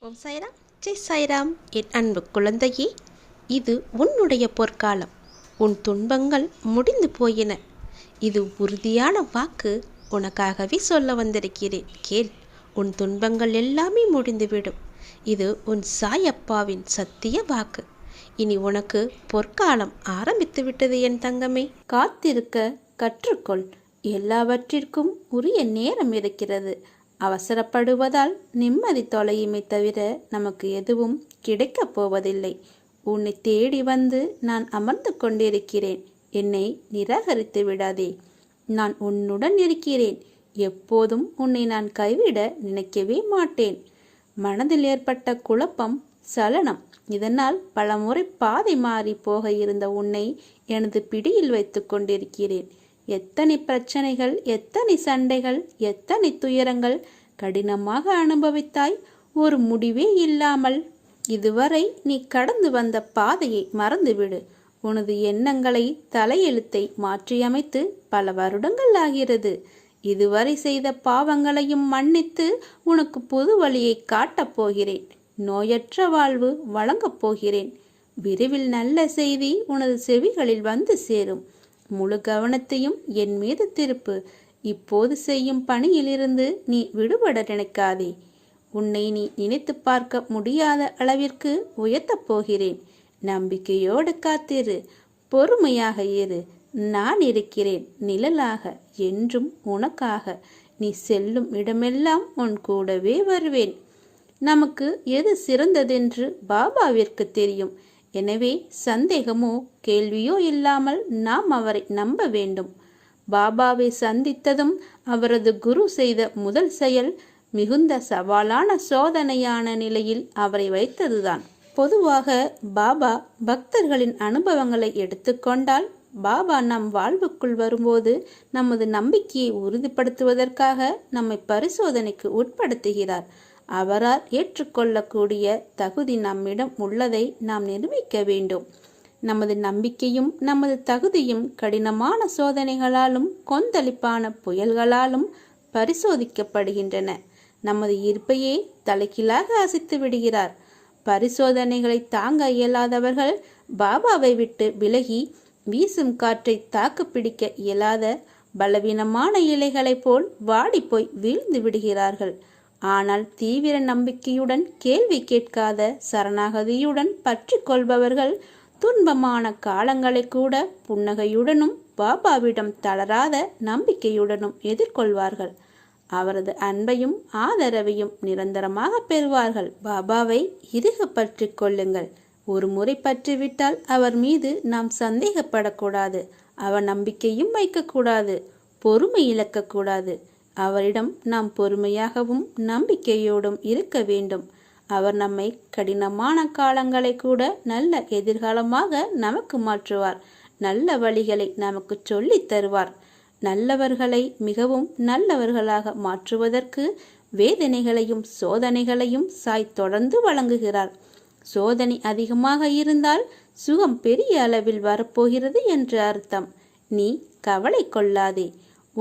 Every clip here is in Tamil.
ஓம் சாய்ராம். ஜெய் சாய்ராம். என் அன்பு குழந்தையே இது உன்னுடைய பொற்காலம். உன் துன்பங்கள் முடிந்து போயின. இது உறுதியான வாக்கு உனக்காகவே சொல்ல வந்திருக்கிறேன். கேள் உன் துன்பங்கள் எல்லாமே முடிந்துவிடும். இது உன் சாயப்பாவின் சத்திய வாக்கு. இனி உனக்கு பொற்காலம் ஆரம்பித்து விட்டது என் தங்கமே. காத்திருக்க கற்றுக்கொள். எல்லாவற்றிற்கும் உரிய நேரம் இருக்கிறது. அவசரப்படுவதால் நிம்மதி தொலையுமே தவிர நமக்கு எதுவும் கிடைக்கப் போவதில்லை. உன்னை தேடி வந்து நான் அமர்ந்து கொண்டிருக்கிறேன். என்னை நிராகரித்து விடாதே. நான் உன்னுடன் இருக்கிறேன். எப்போதும் உன்னை நான் கைவிட நினைக்கவே மாட்டேன். மனதில் ஏற்பட்ட குழப்பம் சலனம் இதனால் பலமுறை பாதை மாறி போக இருந்த உன்னை எனது பிடியில் வைத்து கொண்டிருக்கிறேன். எத்தனை பிரச்சனைகள் எத்தனை சண்டைகள் எத்தனை துயரங்கள் கடினமாக அனுபவித்தாய்? ஒரு முடிவே இல்லாமல் இதுவரை நீ கடந்து வந்த பாதையை மறந்துவிடு. உனது எண்ணங்களை தலையெழுத்தை மாற்றியமைத்து பல வருடங்கள் ஆகிறது. இதுவரை செய்த பாவங்களையும் மன்னித்து உனக்கு புது வழியை காட்டப் போகிறேன். நோயற்ற வாழ்வு வழங்கப் போகிறேன். விரைவில் நல்ல செய்தி உனது செவிகளில் வந்து சேரும். முழு கவனத்தையும் என் மீது திருப்பு. இப்போது செய்யும் பணியிலிருந்து நீ விடுபட நினைக்காதே. உன்னை நீ நினைத்து பார்க்க முடியாத அளவிற்கு உயர்த்தப் போகிறேன். நம்பிக்கையோடு காத்திரு. பொறுமையாக இரு. நான் இருக்கிறேன் நிழலாக என்றும் உனக்காக. நீ செல்லும் இடமெல்லாம் உன் கூடவே வருவேன். நமக்கு எது சிறந்ததென்று பாபாவிற்கு தெரியும். எனவே சந்தேகமோ கேள்வியோ இல்லாமல் நாம் அவரை நம்ப வேண்டும். பாபாவை சந்தித்ததும் அவரது குரு செய்த முதல் செயல் மிகுந்த சவாலான சோதனையான நிலையில் அவரை வைத்ததுதான். பொதுவாக பாபா பக்தர்களின் அனுபவங்களை எடுத்துக்கொண்டால் பாபா நம் வாழ்வுக்குள் வரும்போது நமது நம்பிக்கையை உறுதிப்படுத்துவதற்காக நம்மை பரிசோதனைக்கு உட்படுத்துகிறார். அவரால் ஏற்றுக்கொள்ளக்கூடிய தகுதி நம்மிடம் உள்ளதை நாம் நிரூபிக்க வேண்டும். நமது நம்பிக்கையும் நமது தகுதியும் கடினமான சோதனைகளாலும் கொந்தளிப்பான புயல்களாலும் பரிசோதிக்கப்படுகின்றன. நமது ஈர்ப்பையே தலைகீழாக அசைத்து விடுகிறார். பரிசோதனைகளை தாங்க இயலாதவர்கள் பாபாவை விட்டு விலகி வீசும் காற்றை தாக்கு பிடிக்க இயலாத பலவீனமான இலைகளைப் போல் வாடிப்போய் வீழ்ந்து விடுகிறார்கள். ஆனால் தீவிர நம்பிக்கையுடன் கேள்வி கேட்காத சரணாகதியுடன் பற்றி கொள்பவர்கள் துன்பமான காலங்களை கூட புன்னகையுடனும் பாபாவிடம் தளராத நம்பிக்கையுடனும் எதிர்கொள்வார்கள். அவரது அன்பையும் ஆதரவையும் நிரந்தரமாக பெறுவார்கள். பாபாவை இறுக பற்றி கொள்ளுங்கள். ஒரு முறை பற்றிவிட்டால் அவர் மீது நாம் சந்தேகப்படக்கூடாது. அவர் நம்பிக்கையும் வைக்கக்கூடாது. பொறுமை இழக்கக்கூடாது. அவரிடம் நாம் பொறுமையாகவும் நம்பிக்கையோடும் இருக்க வேண்டும். அவர் நம்மை கடினமான காலங்களை கூட நல்ல எதிர்காலமாக நமக்கு மாற்றுவார். நல்ல வழிகளை நமக்கு சொல்லித் தருவார். நல்லவர்களை மிகவும் நல்லவர்களாக மாற்றுவதற்கு வேதனைகளையும் சோதனைகளையும் சாய் தொடர்ந்து வழங்குகிறார். சோதனை அதிகமாக இருந்தால் சுகம் பெரிய அளவில் வரப்போகிறது என்று அர்த்தம். நீ கவலை கொள்ளாதே.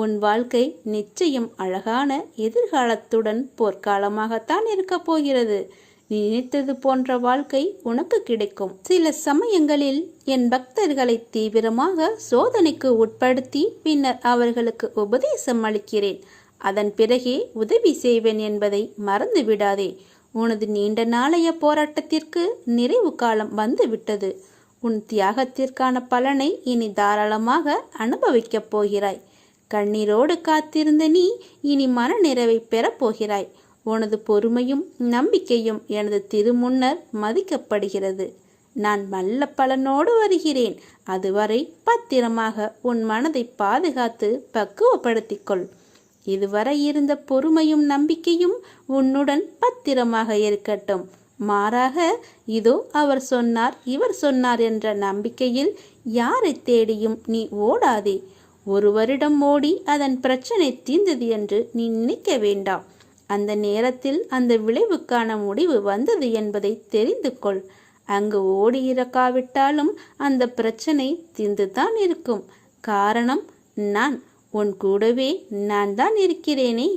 உன் வாழ்க்கை நிச்சயம் அழகான எதிர்காலத்துடன் போர்க்காலமாகத்தான் இருக்கப் போகிறது. நீ நினைத்தது போன்ற வாழ்க்கை உனக்கு கிடைக்கும். சில சமயங்களில் என் பக்தர்களை தீவிரமாக சோதனைக்கு உட்படுத்தி பின்னர் அவர்களுக்கு உபதேசம் அளிக்கிறேன். அதன் பிறகே உதவி செய்வேன் என்பதை மறந்து விடாதே. உனது நீண்ட நாளைய போராட்டத்திற்கு நிறைவு காலம் வந்துவிட்டது. உன் தியாகத்திற்கான பலனை இனி தாராளமாக அனுபவிக்கப் போகிறாய். கண்ணீரோடு காத்திருந்த நீ இனி மன நிறைவை பெறப்போகிறாய் உனது பொறுமையும் நம்பிக்கையும் எனது திருமுன்னர் மதிக்கப்படுகிறது. நான் நல்ல பலனோடு வருகிறேன். அதுவரை பத்திரமாக உன் மனதை பாதுகாத்து பக்குவப்படுத்திக்கொள் இதுவரை இருந்த பொறுமையும் நம்பிக்கையும் உன்னுடன் பத்திரமாக இருக்கட்டும். மாறாக இதோ அவர் சொன்னார் இவர் சொன்னார் என்ற நம்பிக்கையில் யாரை தேடியும் நீ ஓடாதே. ஒரு வருடம் ஓடி அதன் பிரச்சனை தீர்ந்தது என்று நீ நினைக்க வேண்டாம். அந்த நேரத்தில் அந்த விளைவுக்கான முடிவு வந்தது என்பதை தெரிந்து கொள். அங்கு ஓடி இறக்காவிட்டாலும் அந்த பிரச்சனை தீர்ந்துதான் இருக்கும். காரணம் நான் உன் கூடவே நான் தான் இருக்கிறேனே.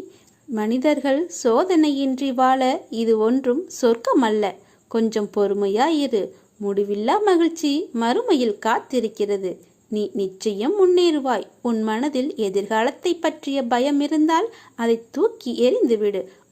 மனிதர்கள் சோதனையின்றி வாழ இது ஒன்றும் சொர்க்கமல்ல. கொஞ்சம் பொறுமையாயிரு முடிவில்லா மகிழ்ச்சி மறுமையில் காத்திருக்கிறது. நீ நிச்சயம் முன்னேறுவாய். உன் மனதில் எதிர்காலத்தை பற்றிய பயம் இருந்தால் அதை தூக்கி எறிந்துவிடு.